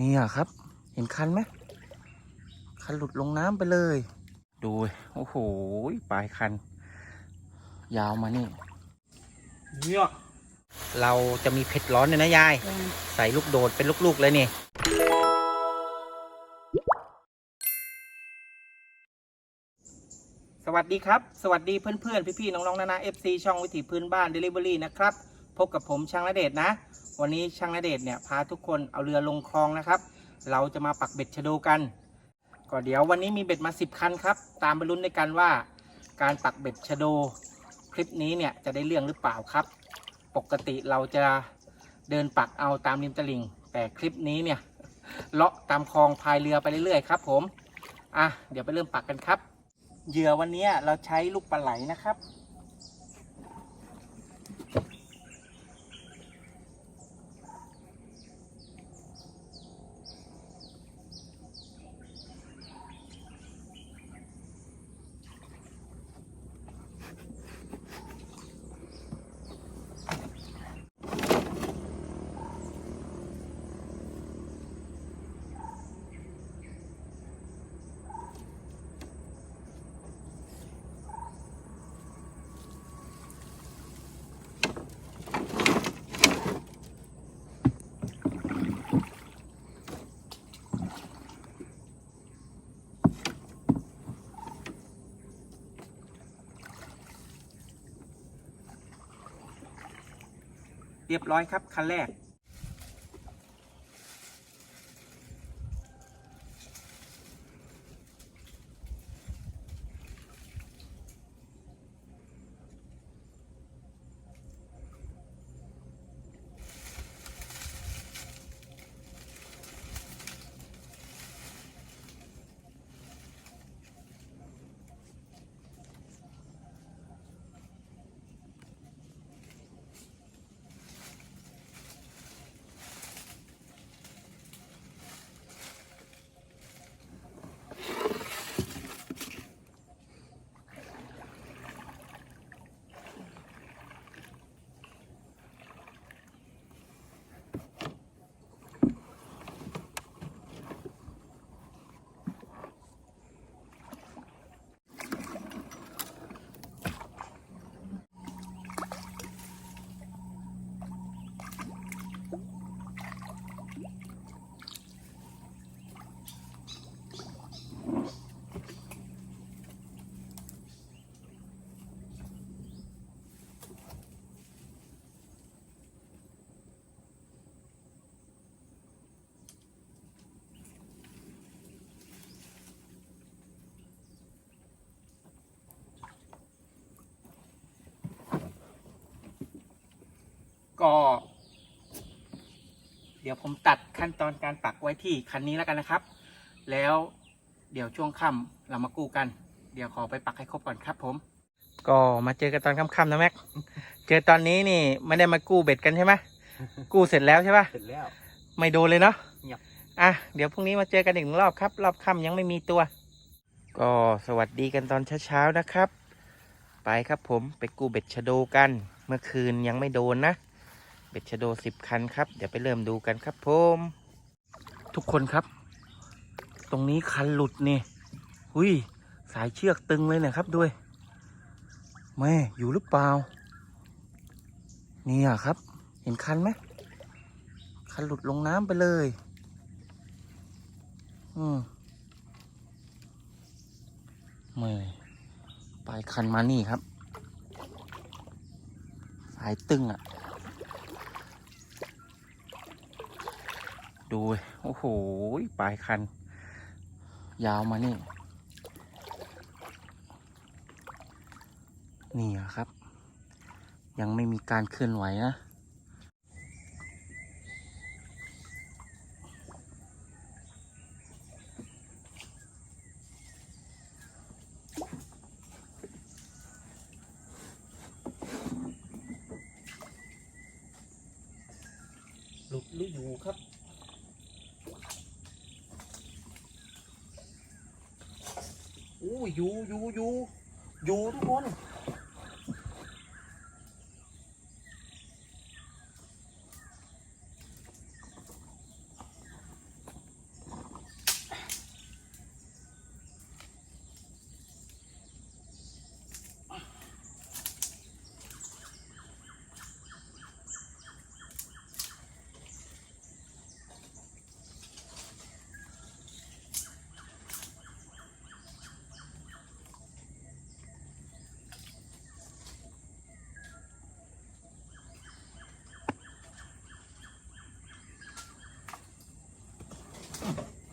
นี่อะครับ เห็นคันไหมคันหลุดลงน้ำไปเลย ดู โอ้โห ปลายคัน ยาวมานี่ เนี่ยเราจะมีเผ็ดร้อนเนี่ยนะยาย ใส่ลูกโดดเป็นลูกๆเลยนี่สวัสดีครับ สวัสดีเพื่อนๆ พี่ๆ น้องๆนานา FC ช่องวิถีพื้นบ้าน Delivery นะครับ พบกับผมช่างนเดชน์นะ วันนี้ช่างนเดชเนี่ยพาทุกคนเอาเรือลงคลองนะครับ เราจะมาปักเบ็ดชะโดกัน ก็เดี๋ยววันนี้มีเบ็ดมา 10 คันครับ ตามไปลุ้นในกันว่า การปักเบ็ดชะโด คลิปนี้เนี่ยจะได้เรื่องหรือเปล่าครับ ปกติเราจะเดินปักเอาตามริมตลิ่ง แต่คลิปนี้เนี่ยเลาะตามคลองพายเรือไปเรื่อยๆครับ ผม อะเดี๋ยวไปเริ่มปักกันครับ เหยื่อวันนี้เราใช้ลูกปลาไหลนะครับ เรียบร้อยครับคันแรก ก็ เดี๋ยวผมตัดขั้นตอนการปักไว้ที่คันนี้แล้วกันนะครับ แล้วเดี๋ยวช่วงค่ำเรามากู้กัน เดี๋ยวขอไปปักให้ครบก่อนครับผม ก็มาเจอกันตอนค่ำๆนะแม็ก เจอตอนนี้นี่ไม่ได้มากู้เบ็ดกันใช่ไหมกู้เสร็จแล้วใช่ปะเสร็จแล้ว ไม่โดนเลยเนาะเงียบ อะเดี๋ยวพรุ่งนี้มาเจอกันอีกหนึ่งรอบครับ รอบค่ำยังไม่มีตัว ก็สวัสดีกันตอนเช้าๆนะครับ ไปครับผมไปกู้เบ็ดชะโดกัน เมื่อคืนยังไม่โดนนะ เบ็ดชะโดสิบคันครับ เดี๋ยวไปเริ่มดูกันครับผมทุกคนครับ ตรงนี้คันหลุดนี่หุยสายเชือกตึงเลยนะครับด้วยแม่อยู่หรือเปล่านี่อะครับ เห็นคันไหมคันหลุดลงน้ำไปเลย อืมเมื่อปลายคันมานี่ครับ สายตึงอะ ดูโอ้โหปลายคัน ยาวมานี่ นี่ครับ ยังไม่มีการเคลื่อนไหวนะหลุดหรืออยู่ครับ อยู่อยู่อยู่อยู่ทุกคน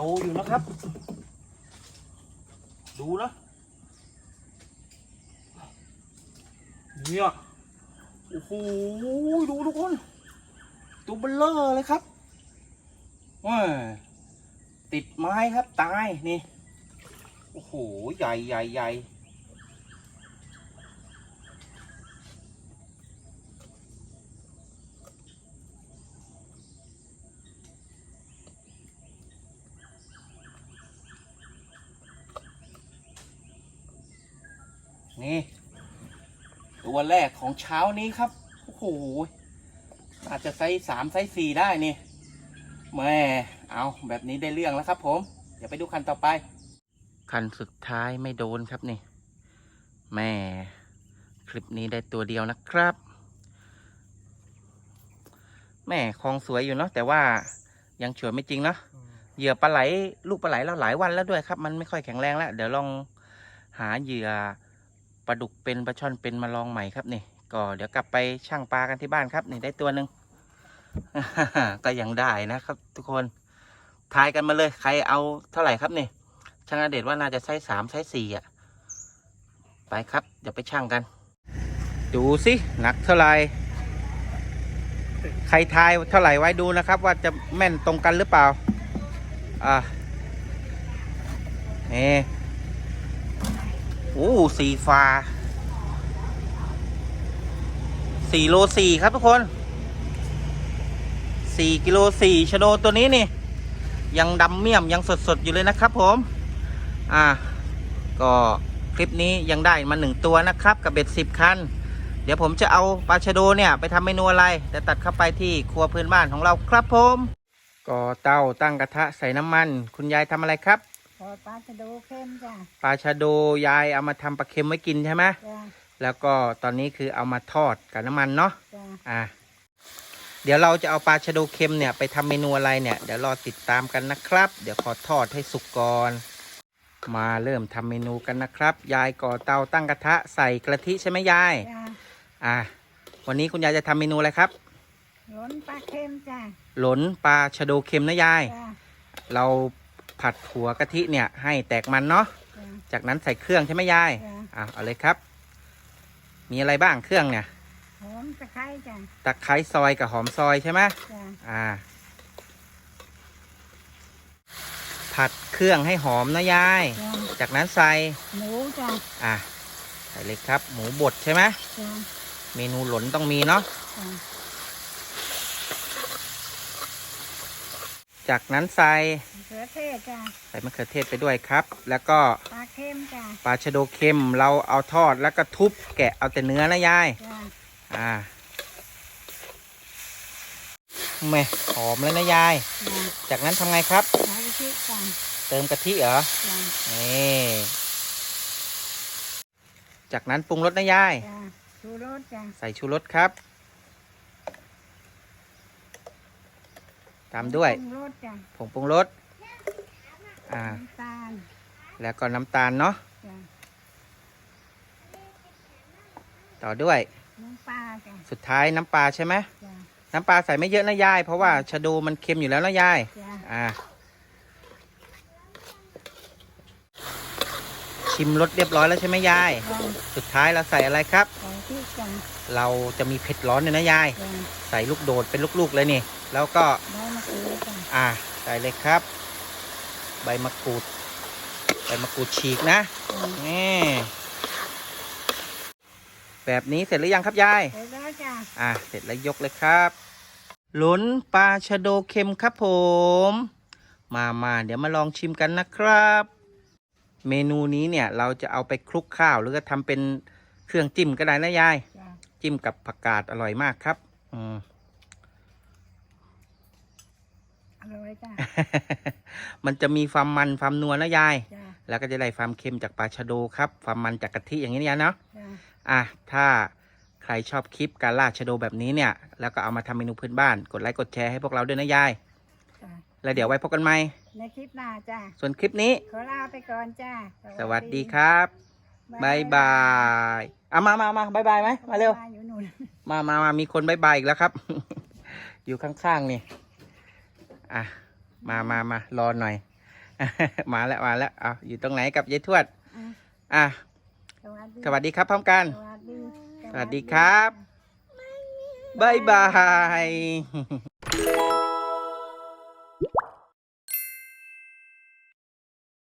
ตอยู่นะครับ ดูนะเนี่ยโอ้โหดูทุกคน ตัวเบลเลอร์เลยครับว้าติดไม้ครับตายนี่ โอ้โห ใหญ่ใหญ่ใหญ่ นี่ ตัวแรกของเช้านี้ครับ โอ้โห อาจจะไซส์สามไซส์สี่ได้นี่แม่เอาแบบนี้ได้เรื่องแล้วครับ ผม เดี๋ยวไปดูคันต่อไป คันสุดท้ายไม่โดนครับนี่ แม่ คลิปนี้ได้ตัวเดียวนะครับ แม่คลองสวยอยู่เนาะแต่ว่ายังเฉวยไม่จริงเนาะเหยื่อปลาไหล ลูกปลาไหลเราหลายวันแล้วด้วยครับ มันไม่ค่อยแข็งแรงแล้ว เดี๋ยวลองหาเหยื่อ ลาดุกเป็นปลาช่อนเป็นมาลองใหม่ครับนี่ก็เดี๋ยวกลับไปช่างปลากันที่บ้านครับนี่ได้ตัวหนึ่งก็ยังได้นะครับ ทุกคนทายกันมาเลยใครเอาเท่าไหร่ครับนี่ช่างอเดชว่าน่าจะใช้สามใช้สี่อะ ไปครับ เดี๋ยวไปช่างกัน ดูสิหนักเท่าไหร่ใครทายเท่าไหร่ไว้ดูนะครับ ว่าจะแม่นตรงกันหรือเปล่า อ่านี่ โอ้สีฟ้าสี่โลสี่ครับทุกคนสี่กิโลสี่ชะโดตัวนี้นี่ ยังดำเมี่ยมยังสดๆอยู่เลยนะครับผม อ่า ก็คลิปนี้ยังได้มาหนึ่งตัวนะครับ กับเบ็ดสิบคัน เดี๋ยวผมจะเอาปลาชะโดเนี่ย ไปทำเมนูอะไรแต่ตัดเข้าไปที่ครัวพื้นบ้านของเราครับผม ก็เตาตั้งกระทะใส่น้ำมัน คุณยายทำอะไรครับ พอปลาจะดูเข้มจ้ะปลาชะโดยายเอามาทำปลาเค็มไว้กินใช่ไหมจ้ะแล้วก็ตอนนี้คือเอามาทอดกับน้ำมันเนาะจ้ะอะเดี๋ยวเราจะเอาปลาชะโดเค็มเนี่ยไปทำเมนูอะไรเนี่ยเดี๋ยวรอติดตามกันนะครับ เดี๋ยวขอทอดให้สุกก่อนมาเริ่มทำเมนูกันนะครับ ยายก่อเตาตั้งกระทะใส่กระทิใช่ไหมยาย จ้ะอะวันนี้คุณยายจะทำเมนูอะไรครับ ล้นปลาเข้มจ้ะหลนปลาชะโดเค็มนะยาย จ้ะเรา ผัดหัวกะทิเนี่ยให้แตกมันเนาะ จ้ะจากนั้นใส่เครื่องใช่ไหมยาย จ้ะอะเอาเลยครับ มีอะไรบ้างเครื่องเนี่ย หอมตะไคร้จ้ะตะไคร้ซอยกับหอมซอยใช่ไหมจ้ะอ่า ผัดเครื่องให้หอมนะยาย จ้ะจากนั้นใส่ หมูจ้ะอะ ใส่เลยครับ หมูบดใช่ไหม จ้ะเมนูหลนต้องมีเนาะ จ้ะ จากนั้นใส่มะเขือเทศจ้ะใส่มะเขือเทศไปด้วยครับ แล้วก็ปลาเข้มจ้ะปลาชะโดเค็มเราเอาทอดแล้วก็ทุบแกะเอาแต่เนื้อนะยาย จ้ะอ่าแม่หอมแล้วนะยาย จ้ะจากนั้นทำไงครับ ใส่กะทิจ้ะเติมกะทิเหรอ จ้ะนี่ จากนั้นปรุงรสนะยาย จ้ะชูรสจ้ะใส่ชูรสครับ ตามด้วยปรุงรสจ้ะผงปรุงรสอ่า น้ำตาลแล้วก็น้ำตาลเนาะจ้ะต่อด้วย น้ำปลาจ้ะสุดท้ายน้ำปลาใช่ไหมจ้ะน้ำปลาใส่ไม่เยอะนะยาย เพราะว่าชะโดมันเค็มอยู่แล้วนะยาย จ้ะอ่าชิมรสเรียบร้อยแล้วใช่ไหมยายจ้ะสุดท้ายเราใส่อะไรครับ ใส่พริกจ้ะเราจะมีเผ็ดร้อนเนี่ยนะยาย จ้ะใส่ลูกโดดเป็นลูกๆเลยนี่ แล้วก็ ใบ มะกรูดจ้ะอ่าใส่เลยครับ ใบมะกรูด ใบมะกรูดฉีกนะจ้ะนี่แบบนี้เสร็จหรือยังครับยาย เสร็จแล้วจ้ะ อะเสร็จแล้วยกเลยครับหลุนปลาชะโดเค็มครับผม มามาเดี๋ยวมาลองชิมกันนะครับ เมนูนี้เนี่ยเราจะเอาไปคลุกข้าว หรือก็ทำเป็นเครื่องจิ้มก็ได้นะยายจ้ะจิ้มกับผักกาดอร่อยมากครับ อืม อร่อยจ้ะมันจะมีความมันความนัวนะยาย จ้ะแล้วก็จะได้ความเค็มจากปลาชะโดครับ ความมันจากกะทิอย่างนี้นะยายเนาะ จ้ะอะ ถ้าใครชอบคลิปการล่าชะโดแบบนี้เนี่ย แล้วก็เอามาทำเมนูพื้นบ้าน กดไลค์กดแชร์ให้พวกเราด้วยนะยาย จ้ะแล้วเดี๋ยวไว้พบกันใหม่ ในคลิปหน้าจ้ะส่วนคลิปนี้ ขอลาไปก่อนจ้าสวัสดีครับบายบายเอามามามาบายบายไหมมาเร็ว อยู่นู่น มามามามีคนบายบายอีกแล้วครับ อยู่ข้างๆนี่ อะ มามามารอหน่อย มาแล้วมาแล้วเอาอยู่ตรงไหนกับยายทวด อะอะสวัสดีสวัสดีครับพร้อมกัน สวัสดีสวัสดีครับบ๊ายบาย